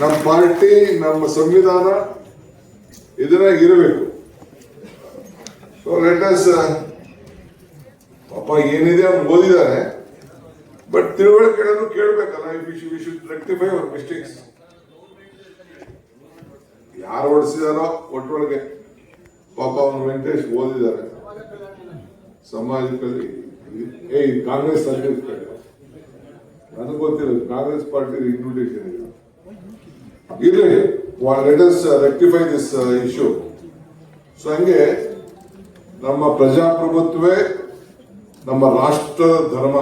ನಮ್ಮ ಪಾರ್ಟಿ, ನಮ್ಮ ಸಂವಿಧಾನ ಇದನ್ನ ಇರಬೇಕು. ಸೊ ಲೆಟಸ್ ಪಾಪ ಏನಿದೆ ಅವ್ನು ಓದಿದ್ದಾರೆ. ಬಟ್ ತಿಳುವಳಿಕೆ ಕೇಳಬೇಕಲ್ಲ we should rectify our mistakes ಯಾರು ಓಡಿಸಿದಾರೋ ಒಟ್ಟೊಳಗೆ ಪಾಪ ಅವನು ವೆಂಕಟೇಶ್ ಓದಿದ್ದಾರೆ. ಸಮಾಜದಲ್ಲಿ ಏ ಕಾಂಗ್ರೆಸ್ ನನಗೆ ಗೊತ್ತಿಲ್ಲ, ಕಾಂಗ್ರೆಸ್ ಪಾರ್ಟಿ ಇನ್ವಿಟೇಷನ್ ಇಲ್ಲ ಇರ್ಲಿ. Us rectify this issue so ಹಂಗೆ ನಮ್ಮ ಪ್ರಜಾಪ್ರಭುತ್ವವೇ ನಮ್ಮ ರಾಷ್ಟ್ರದ ಧರ್ಮ,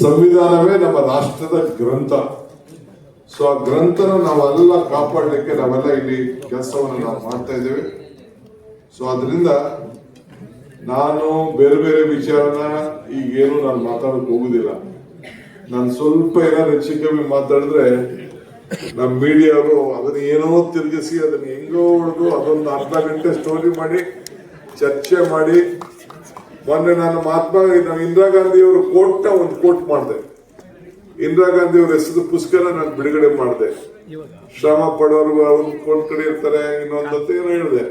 ಸಂವಿಧಾನವೇ ನಮ್ಮ ರಾಷ್ಟ್ರದ ಗ್ರಂಥ. ಸೊ ಆ ಗ್ರಂಥನ ನಾವೆಲ್ಲ ಕಾಪಾಡಲಿಕ್ಕೆ ನಾವೆಲ್ಲ ಇಲ್ಲಿ ಕೆಲಸವನ್ನು ನಾವು ಮಾಡ್ತಾ ಇದ್ದೇವೆ. ಸೊ ಅದರಿಂದ ನಾನು ಬೇರೆ ಬೇರೆ ವಿಚಾರನ ಈಗೇನು ನಾನು ಮಾತಾಡಕ್ ಹೋಗುದಿಲ್ಲ. ನಾನು ಸ್ವಲ್ಪ ಏನಾದ್ರು ಹೆಚ್ಚು ಕಮ್ಮಿ ಮಾತಾಡಿದ್ರೆ ನಮ್ಮ ಮೀಡಿಯಾವರು ಅದನ್ನ ಏನೋ ತಿರುಗಿಸಿ ಅದನ್ನ ಹೆಂಗೋ ಹೊಡೆದು ಅದೊಂದು ಅರ್ಧ ಗಂಟೆ ಸ್ಟೋರಿ ಮಾಡಿ, ಚರ್ಚೆ ಮಾಡಿ. ಮೊನ್ನೆ ನಾನು ಮಹಾತ್ಮ ನಾನು ಇಂದಿರಾ ಗಾಂಧಿಯವರು ಕೋಟ್ನ ಒಂದು ಕೋಟ್ ಮಾಡಿದೆ. ಇಂದಿರಾ ಗಾಂಧಿ ಅವರ ಹೆಸರು ಪುಸ್ತಕನ ನಾನು ಬಿಡುಗಡೆ ಮಾಡಿದೆ. ಶ್ರಮ ಪಡೋರು ಒಂದು ಕಡೆ ಇರ್ತಾರೆ, ಇನ್ನೊಂದು ಏನೋ ಹೇಳಿದೆ.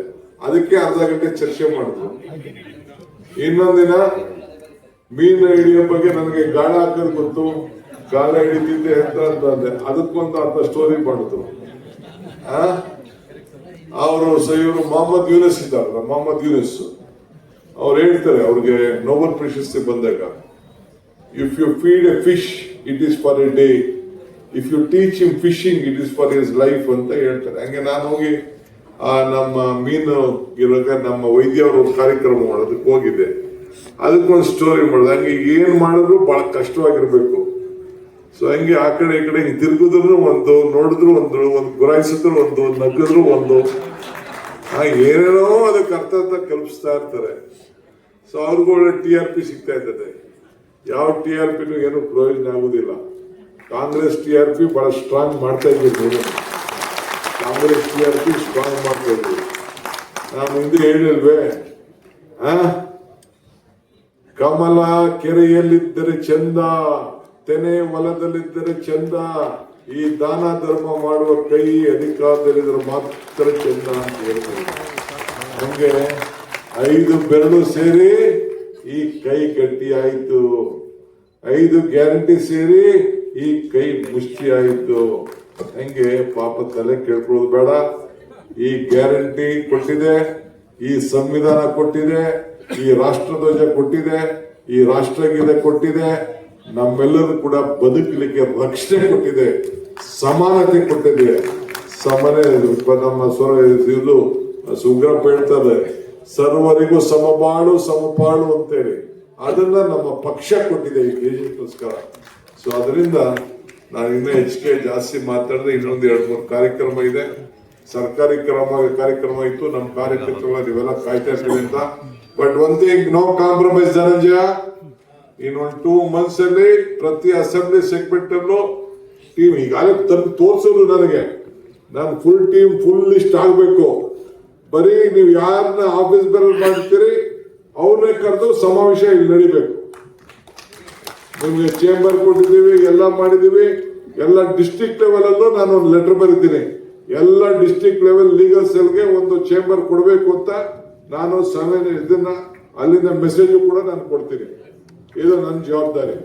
ಅದಕ್ಕೆ ಅರ್ಧ ಗಂಟೆ ಚರ್ಚೆ ಮಾಡಿದ್ರು. ಇನ್ನೊಂದಿನ ಮೀನು ಹಿಡಿಯೋ ಬಗ್ಗೆ ನನಗೆ ಗಾಳ ಹಾಕೋದು ಗೊತ್ತು. ಗಾಳ ಹಿಡಿತಿದ್ದೆ ಅಂತ ಅಂತಂದೆ ಅದಕ್ಕೊಂದು ಅಂತ ಸ್ಟೋರಿ ಮಾಡಿದ್ರು ಅವರು ಇವರು ಮೊಹಮ್ಮದ್ ಯೂನಿಸ್ ಇದ್ದಾರಲ್ಲ, ಮೊಹಮ್ಮದ್ ಯೂನಿಸ್. ಅವ್ರು ಹೇಳ್ತಾರೆ, ಅವ್ರಿಗೆ ನೋಬಲ್ ಪ್ರಶಸ್ತಿ ಬಂದಾಗ if you feed a fish it is for a day if you teach him fishing it is for his life ಅಂತ ಹೇಳ್ತಾರೆ. ಹಂಗೆ ನಾನು ಹೋಗಿ, ಆ, ನಮ್ಮ ಮೀನು ಇರುವಾಗ ನಮ್ಮ ವೈದ್ಯವರು ಕಾರ್ಯಕ್ರಮ ಮಾಡೋದಕ್ಕೆ ಹೋಗಿದ್ದೆ. ಅದಕ್ಕೊಂದು ಸ್ಟೋರಿ ಮಾಡಿದೆ. ಹಂಗೆ ಏನ್ ಮಾಡಿದ್ರು ಬಹಳ ಕಷ್ಟವಾಗಿರ್ಬೇಕು. ಸೊ ಹಂಗೆ ಆ ಕಡೆ ಈ ಕಡೆ ತಿರುಗಿದ್ರು ಒಂದು, ನೋಡಿದ್ರು ಒಂದು ಒಂದು ಗುರಾಯಿಸಿದ್ರು ಒಂದು ನಗಿದ್ರು ಒಂದು. ಏನೇನೋ ಅದಕ್ಕೆ ಅರ್ಥ ಅಂತ ಕಲ್ಪಿಸ್ತಾ ಇರ್ತಾರೆ. ಸೊ ಅವ್ರಿಗೂ ಒಳ್ಳೆ ಟಿ ಆರ್ ಪಿ ಸಿಗ್ತಾ ಇರ್ತದೆ. ಯಾವ ಟಿ ಆರ್ ಪಿನು ಏನು ಪ್ರಯೋಜನ ಆಗುದಿಲ್ಲ. ಕಾಂಗ್ರೆಸ್ ಟಿ ಆರ್ ಪಿ ಬಹಳ ಸ್ಟ್ರಾಂಗ್ ಮಾಡ್ತಾ ಇದ್ದೀವಿ Congress T R P strong ಮಾಡ್ತಾ ಇದ್ದೀವಿ. ನಾನು ಹಿಂದೆ ಹೇಳಿಲ್ವೇ? ಕಮಲ ಕೆರೆಯಲ್ಲಿದ್ದರೆ ಚಂದ. ತೆನೆ ಹೊಲದಲ್ಲಿದ್ದರೆ ಚಂದ, ಈ ದಾನ ಧರ್ಮ ಮಾಡುವ ಕೈ ಅಧಿಕಾರದಲ್ಲಿದ್ದರೆ ಮಾತ್ರ ಚಂದ ಅಂತ ಹೇಳ್ತಾರೆ. ಹಂಗೆ ಐದು ಬೆರಳು ಸೇರಿ ಈ ಕೈ ಗಟ್ಟಿ ಆಯ್ತು. ಐದು ಗ್ಯಾರಂಟಿ ಸೇರಿ ಈ ಕೈ ಮುಷ್ಟಿ ಆಯ್ತು. ಹಂಗೆ ಪಾಪ ತಲೆ ಕೇಳ್ಕೊಳ್ಳೋದು ಬೇಡ. ಈ ಗ್ಯಾರಂಟಿ ಕೊಟ್ಟಿದೆ, ಈ ಸಂವಿಧಾನ ಕೊಟ್ಟಿದೆ, ಈ ರಾಷ್ಟ್ರಧ್ವಜ ಕೊಟ್ಟಿದೆ, ಈ ರಾಷ್ಟ್ರಗೀತೆ ಕೊಟ್ಟಿದೆ. ನಮ್ಮೆಲ್ಲರೂ ಕೂಡ ಬದುಕಲಿಕ್ಕೆ ರಕ್ಷಣೆ ಕೊಟ್ಟಿದೆ, ಸಮಾನತೆ ಕೊಟ್ಟಿದೆ. ಸಮನೆ ನಮ್ಮ ಸ್ವರ ಇದು ಸುಗ್ರಪ್ಪ ಹೇಳ್ತಾರೆ, ಸರ್ವರಿಗೂ ಸಮಬಾಳು ಸಮಪಾಳು ಅಂತೇಳಿ. ಅದನ್ನ ನಮ್ಮ ಪಕ್ಷ ಕೊಟ್ಟಿದೆ ಈ ದೇಶಕ್ಕೋಸ್ಕರ ಸೊ ಅದರಿಂದ ನಾನು ಇನ್ನೂ ಹೆಚ್ಚಿಗೆ ಜಾಸ್ತಿ ಮಾತಾಡಿದೆ, ಇನ್ನೊಂದು ಎರಡು ಮೂರು ಕಾರ್ಯಕ್ರಮ ಇದೆ. ಸರ್ಕಾರಿ ಕ್ರಮ, ಕಾರ್ಯಕ್ರಮ ಇತ್ತು, ನಮ್ಮ ಕಾರ್ಯಕರ್ತರು ನೀವೆಲ್ಲ ಕಾಯ್ತಾ ಇರ್ತೀವಿ ಅಂತ. But one thing no compromise Dhananjaya. ಇನ್ನೊಂದು ಟೂ ಮಂತ್ಸ್ ಅಲ್ಲಿ ಪ್ರತಿ ಅಸೆಂಬ್ಲಿ ಸೆಗ್ಮೆಂಟ್ ಅಲ್ಲೂ ಟೀಮ್ ಈಗಾಗಲೇ ತಂದು ತೋರಿಸೋದು ನನಗೆ. ನಾನು ಫುಲ್ ಟೀಮ್ ಫುಲ್ ಲಿಸ್ಟ್ ಆಗಬೇಕು. ಬರೀ ನೀವು ಯಾರನ್ನ ಆಫೀಸ್ ಬೇರೆ ಮಾಡ್ತೀರಿ ಅವ್ರನ್ನೇ ಕರೆದು ಸಮಾವೇಶ ಇಲ್ಲಿ ನಡಿಬೇಕು. ನಿಮಗೆ ಚೇಂಬರ್ ಕೊಟ್ಟಿದ್ದೀವಿ, ಎಲ್ಲ ಮಾಡಿದೀವಿ ಎಲ್ಲ ಡಿಸ್ಟ್ರಿಕ್ಟ್ ಲೆವೆಲಲ್ಲೂ ನಾನು ಒಂದು ಲೆಟರ್ ಬರೀತೀನಿ. ಎಲ್ಲ ಡಿಸ್ಟಿಕ್ ಲೆವೆಲ್ ಲೀಗಲ್ ಸೆಲ್ಗೆ ಒಂದು ಚೇಂಬರ್ ಕೊಡಬೇಕು ಅಂತ ನಾನು ಸಮಯ ಇದನ್ನ ಅಲ್ಲಿಂದ ಮೆಸೇಜ್ ಕೂಡ ನಾನು ಕೊಡ್ತೀನಿ. ಇದು ನನ್ನ ಜವಾಬ್ದಾರಿ.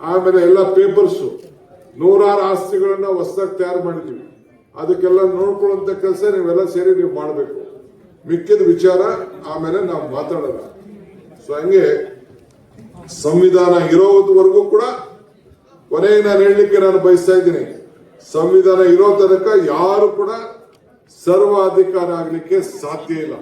ಆಮೇಲೆ ಎಲ್ಲ ಪೇಪರ್ಸ್ ನೂರಾರು ಆಸ್ತಿಗಳನ್ನ ಹೊಸದಾಗಿ ತಯಾರು ಮಾಡಿದ್ದೀವಿ ಅದಕ್ಕೆಲ್ಲ ನೋಡ್ಕೊಳ್ಳುವಂತ ಕೆಲಸ ನೀವೆಲ್ಲ ಸೇರಿ ನೀವು ಮಾಡಬೇಕು. ಮಿಕ್ಕಿದ ವಿಚಾರ, ಆಮೇಲೆ ನಾವು ಮಾತಾಡೋಣ. ಸೊ ಹಂಗೆ ಸಂವಿಧಾನ ಇರೋವರೆಗೂ ಕೂಡ ಕೊನೆಗೆ ನಾನು ಹೇಳಲಿಕ್ಕೆ ನಾನು ಬಯಸ್ತಾ ಇದ್ದೀನಿ. ಸಂವಿಧಾನ ಇರೋ ತನಕ ಯಾರು ಕೂಡ ಸರ್ವಾಧಿಕಾರ ಆಗಲಿಕ್ಕೆ ಸಾಧ್ಯ ಇಲ್ಲ.